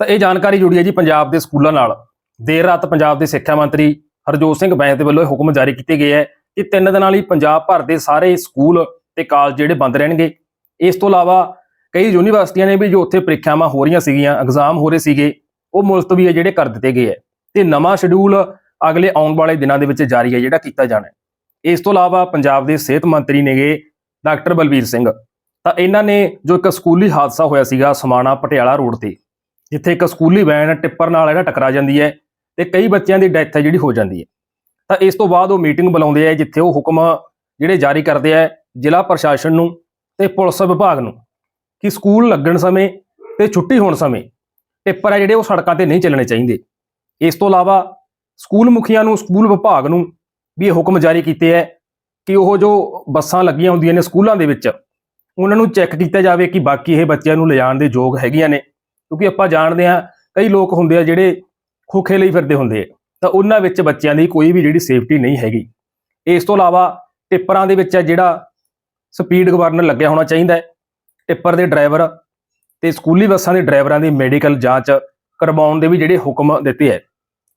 ਤਾਂ ਇਹ ਜਾਣਕਾਰੀ ਜੁੜੀ ਹੈ ਜੀ ਪੰਜਾਬ ਦੇ ਸਕੂਲਾਂ ਨਾਲ। ਦੇਰ ਰਾਤ ਪੰਜਾਬ ਦੇ ਸਿੱਖਿਆ ਮੰਤਰੀ ਹਰਜੋਤ ਸਿੰਘ ਬੈਂਸ ਦੇ ਵੱਲੋਂ ਇਹ ਹੁਕਮ ਜਾਰੀ ਕੀਤੇ ਗਏ ਹੈ ਕਿ ਤਿੰਨ ਦਿਨਾਂ ਲਈ ਪੰਜਾਬ ਭਰ ਦੇ ਸਾਰੇ ਸਕੂਲ ਤੇ ਕਾਲਜ ਜਿਹੜੇ ਬੰਦ ਰਹਿਣਗੇ। ਇਸ ਤੋਂ ਇਲਾਵਾ ਕਈ ਯੂਨੀਵਰਸਿਟੀਆਂ ਨੇ ਵੀ ਜੋ ਉੱਥੇ ਪ੍ਰੀਖਿਆਵਾਂ ਹੋ ਰਹੀਆਂ ਸੀਗੀਆਂ ਐਗਜ਼ਾਮ ਹੋ ਰਹੇ ਸੀਗੇ, ਉਹ ਮੁਲਤਵੀ ਹੈ ਜਿਹੜੇ ਕਰ ਦਿੱਤੇ ਗਏ ਹੈ। ਤੇ ਨਵਾਂ ਸ਼ਡਿਊਲ ਅਗਲੇ ਆਉਣ ਵਾਲੇ ਦਿਨਾਂ ਦੇ ਵਿੱਚ ਜਾਰੀ ਹੈ ਜਿਹੜਾ ਕੀਤਾ ਜਾਣਾ ਹੈ। ਇਸ ਤੋਂ ਇਲਾਵਾ ਪੰਜਾਬ ਦੇ ਸਿਹਤ ਮੰਤਰੀ ਨੇਗੇ ਡਾਕਟਰ ਬਲਬੀਰ ਸਿੰਘ। ਤਾਂ ਇਹਨਾਂ ਨੇ ਜੋ ਇੱਕ ਸਕੂਲੀ ਹਾਦਸਾ ਹੋਇਆ ਸੀਗਾ ਸਮਾਣਾ ਪਟਿਆਲਾ ਰੋਡ ਤੇ ਜਿੱਥੇ ਇੱਕ ਸਕੂਲੀ ਵੈਨ ਟਿੱਪਰ ਨਾਲ ਜਿਹੜਾ ਟਕਰਾ ਜਾਂਦੀ ਹੈ ਤੇ ਕਈ ਬੱਚਿਆਂ ਦੀ ਡੈਥ ਹੈ ਜਿਹੜੀ ਹੋ ਜਾਂਦੀ ਹੈ। ਤਾਂ ਇਸ ਤੋਂ ਬਾਅਦ ਉਹ ਮੀਟਿੰਗ ਬੁਲਾਉਂਦੇ ਆ ਜਿੱਥੇ ਉਹ ਹੁਕਮ ਜਿਹੜੇ ਜਾਰੀ ਕਰਦੇ ਆ ਜ਼ਿਲ੍ਹਾ ਪ੍ਰਸ਼ਾਸਨ ਨੂੰ ਤੇ ਪੁਲਿਸ ਵਿਭਾਗ ਨੂੰ ਕਿ ਸਕੂਲ ਲੱਗਣ ਸਮੇਂ ਤੇ ਛੁੱਟੀ ਹੋਣ ਸਮੇਂ ਟਿੱਪਰ ਆ ਜਿਹੜੇ ਉਹ ਸੜਕਾਂ ਤੇ ਨਹੀਂ ਚੱਲਣੇ ਚਾਹੀਦੇ। ਇਸ ਤੋਂ ਇਲਾਵਾ ਸਕੂਲ ਮੁਖੀਆਂ ਨੂੰ, ਸਕੂਲ ਵਿਭਾਗ ਨੂੰ ਵੀ ਇਹ ਹੁਕਮ ਜਾਰੀ ਕੀਤੇ ਹੈ ਕਿ ਉਹ ਜੋ ਬੱਸਾਂ ਲੱਗੀਆਂ ਹੁੰਦੀਆਂ ਨੇ ਸਕੂਲਾਂ ਦੇ ਵਿੱਚ, ਉਹਨਾਂ ਨੂੰ ਚੈੱਕ ਕੀਤਾ ਜਾਵੇ ਕਿ ਬਾਕੀ ਇਹ ਬੱਚਿਆਂ ਨੂੰ ਲਿਜਾਣ ਦੇ ਯੋਗ ਹੈਗੀਆਂ ਨੇ। ਕਿਉਂਕਿ ਆਪਾਂ ਜਾਣਦੇ ਹਾਂ, ਕਈ ਲੋਕ ਹੁੰਦੇ ਆ ਜਿਹੜੇ ਖੋਖੇ ਲਈ ਫਿਰਦੇ ਹੁੰਦੇ ਆ, ਤਾਂ ਉਹਨਾਂ ਵਿੱਚ ਬੱਚਿਆਂ ਦੀ ਕੋਈ ਵੀ ਜਿਹੜੀ ਸੇਫਟੀ ਨਹੀਂ ਹੈਗੀ। ਇਸ ਤੋਂ ਇਲਾਵਾ ਟਿੱਪਰਾਂ ਦੇ ਵਿੱਚ ਹੈ ਜਿਹੜਾ ਸਪੀਡ ਗਵਰਨਰ ਲੱਗਿਆ ਹੋਣਾ ਚਾਹੀਦਾ ਹੈ। ਟਿੱਪਰ ਦੇ ਡਰਾਈਵਰ ਤੇ ਸਕੂਲੀ ਬੱਸਾਂ ਦੇ ਡਰਾਈਵਰਾਂ ਦੀ ਮੈਡੀਕਲ ਜਾਂਚ ਕਰਵਾਉਣ ਦੇ ਵੀ ਜਿਹੜੇ ਹੁਕਮ ਦਿੱਤੇ ਹੈ।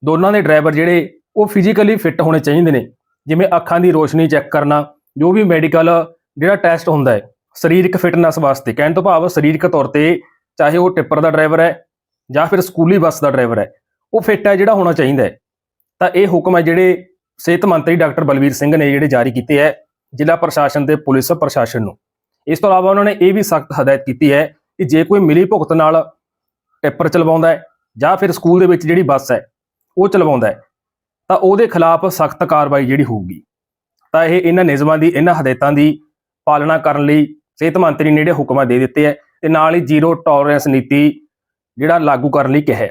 ਦੋਨਾਂ ਦੇ ਡਰਾਈਵਰ ਜਿਹੜੇ ਉਹ ਫਿਜ਼ੀਕਲੀ ਫਿੱਟ ਹੋਣੇ ਚਾਹੀਦੇ ਨੇ, ਜਿਵੇਂ ਅੱਖਾਂ ਦੀ ਰੋਸ਼ਨੀ ਚੈੱਕ ਕਰਨਾ, ਜੋ ਵੀ ਮੈਡੀਕਲ ਜਿਹੜਾ ਟੈਸਟ ਹੁੰਦਾ ਹੈ, ਸਰੀਰਕ ਫਿਟਨੈਸ ਵਾਸਤੇ, ਕਹਿਣ ਤੋਂ ਭਾਵ ਸਰੀਰਕ ਤੌਰ ਤੇ ਚਾਹੇ ਉਹ ਟਿੱਪਰ ਦਾ ਡਰਾਈਵਰ ਹੈ ਜਾਂ ਫਿਰ ਸਕੂਲੀ ਬੱਸ ਦਾ ਡਰਾਈਵਰ ਹੈ, ਉਹ ਫਿੱਟ ਹੈ ਜਿਹੜਾ ਹੋਣਾ ਚਾਹੀਦਾ ਹੈ। ਤਾਂ ਇਹ ਹੁਕਮ ਹੈ ਜਿਹੜੇ ਸਿਹਤ ਮੰਤਰੀ ਡਾਕਟਰ ਬਲਵੀਰ ਸਿੰਘ ਨੇ ਜਿਹੜੇ ਜਾਰੀ ਕੀਤੇ ਹੈ ਜ਼ਿਲ੍ਹਾ ਪ੍ਰਸ਼ਾਸਨ ਤੇ ਪੁਲਿਸ ਪ੍ਰਸ਼ਾਸਨ ਨੂੰ। ਇਸ ਤੋਂ ਇਲਾਵਾ ਉਹਨਾਂ ਨੇ ਇਹ ਵੀ ਸਖਤ ਹਦਾਇਤ ਕੀਤੀ ਹੈ ਕਿ ਜੇ ਕੋਈ ਮਿਲੀ ਭੁਗਤ ਨਾਲ ਟਿੱਪਰ ਚਲਵਾਉਂਦਾ ਹੈ ਜਾਂ ਫਿਰ ਸਕੂਲ ਦੇ ਵਿੱਚ ਜਿਹੜੀ ਬੱਸ ਹੈ, ਉਹ ਚਲਵਾਉਂਦਾ ਹੈ, ਤਾਂ ਉਹਦੇ ਖਿਲਾਫ ਸਖਤ ਕਾਰਵਾਈ ਜਿਹੜੀ ਹੋਊਗੀ। ਤਾਂ ਇਹ ਇਹਨਾਂ ਨਿਯਮਾਂ ਦੀ, ਇਹਨਾਂ ਹਦਾਇਤਾਂ ਦੀ ਪਾਲਣਾ ਕਰਨ ਲਈ ਸਿਹਤ ਮੰਤਰੀ ਨੇ ਜਿਹੜੇ ਹੁਕਮਾਂ ਦੇ ਦਿੱਤੇ ਹੈ ਤੇ ਨਾਲ ਹੀ ਜ਼ੀਰੋ ਟੋਲਰੈਂਸ ਨੀਤੀ ਜਿਹੜਾ ਲਾਗੂ ਕਰਨ ਲਈ ਕਿਹਾ